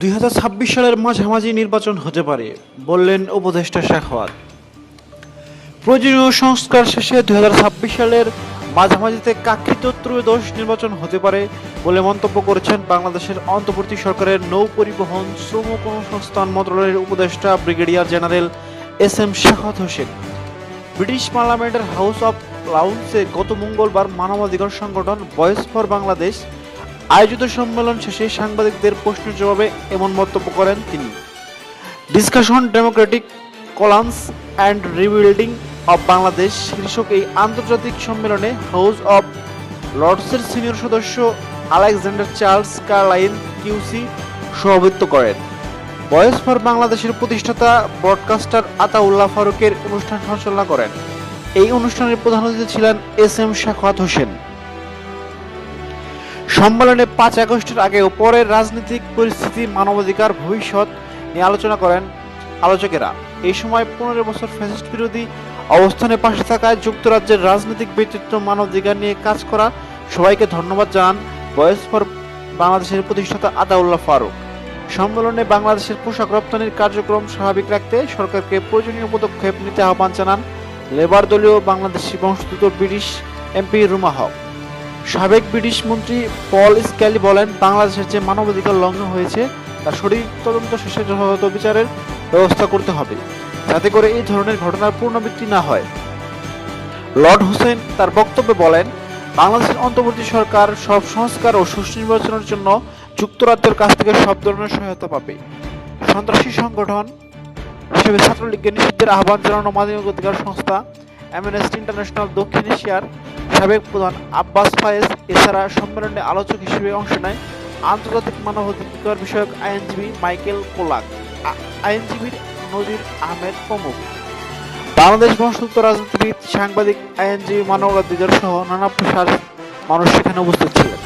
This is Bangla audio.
দুই সালের মাঝামাঝি নির্বাচন হতে পারে, বললেন উপদেষ্টা শেখাওয়াত। প্রয়োজনীয় সংস্কার শেষে দুই হাজার ছাব্বিশ সালের মাঝামাঝিতে কাক্ষিত ত্রয়োদশ নির্বাচন হতে পারে বলে মন্তব্য করেছেন বাংলাদেশের অন্তর্বর্তী সরকারের নৌ পরিবহন শ্রম কর্মসংস্থান মন্ত্রণালয়ের উপদেষ্টা brigadier general S M Shekhawat Hossain. British পার্লামেন্টের হাউস অব লাউন্সে গত মঙ্গলবার মানবাধিকার সংগঠন ভয়েস ফর বাংলাদেশ আয়োজিত সম্মেলন শেষে সাংবাদিকদের প্রশ্নের জবাবে এমন মন্তব্য করেন তিনি। Discussion democratic challenges and rebuilding of Bangladesh শীর্ষক এই আন্তর্জাতিক সম্মেলনে হাউস অব লর্ডসের সিনিয়র সদস্য আলেকজান্ডার চার্লস কার্লাইন কিউসি সভাপতিত্ব করেন। ভয়েস ফর বাংলাদেশের প্রতিষ্ঠাতা ব্রডকাস্টার আতাউল্লাহ ফারুকের অনুষ্ঠান সঞ্চালনা করেন। এই অনুষ্ঠানের প্রধান অতিথি ছিলেন এস এম শাখাত হোসেন। সম্মেলনে পাঁচ আগস্টের আগে পরের রাজনৈতিক পরিস্থিতি, মানবাধিকার, ভবিষ্যৎ নিয়ে আলোচনা করেন আলোচকেরা। এই সময় পনেরো বছর ফ্যাসিস্ট বিরোধী অবস্থানে পাশে থাকায় যুক্তরাজ্যের রাজনৈতিক ব্যক্তিত্ব, মানবাধিকার নিয়ে কাজ করা সবাইকে ধন্যবাদ জানান ভয়েস ফর বাংলাদেশের প্রতিষ্ঠাতা আতাউল্লাহ ফারুক। সম্মেলনে বাংলাদেশের পোশাক রপ্তানির কার্যক্রম স্বাভাবিক রাখতে সরকারকে প্রয়োজনীয় পদক্ষেপ নিতে আহ্বান জানান লেবার দলীয় বাংলাদেশি বংশোদ্ভূত ব্রিটিশ এমপি রুমা হক। সাবেক ব্রিটিশ মন্ত্রী পল স্ক্যালি বলেন, বাংলাদেশের যে মানবাধিকার লঙ্ঘন হয়েছে, তার সঠিক তদন্ত শেষে যথাযথ বিচারের ব্যবস্থা করতে হবে, যাতে করে এই ধরনের ঘটনার পুনরাবৃত্তি না হয়। লর্ড হোসেন তার বক্তব্যে বলেন, বাংলাদেশের অন্তর্বর্তী সরকার সব সংস্কার ও সুষ্ঠু নির্বাচনের জন্য যুক্তরাজ্যের কাছ থেকে সব ধরনের সহায়তা পাবে। সন্ত্রাসী সংগঠন হিসেবে ছাত্রলীগকে নিষিদ্ধের আহ্বান জানানো মানবাধিকার সংস্থা অ্যামনেস্টি ইন্টারন্যাশনাল দক্ষিণ এশিয়ার সাবেক প্রধান আব্বাস ফায়েজ, এছাড়া সম্মেলনে আলোচক হিসেবে অংশ নেয় আন্তর্জাতিক মানবাধিকার বিষয়ক আইনজীবী মাইকেল কোলাক আইনজীবীর আইনজীবী নজির আহমেদ প্রমুখ। বাংলাদেশ বংশোদ্ভূত রাজনীতিবিদ, সাংবাদিক, আইনজীবী মানবাধিকার সহ নানা পেশার মানুষ সেখানে উপস্থিত ছিলেন।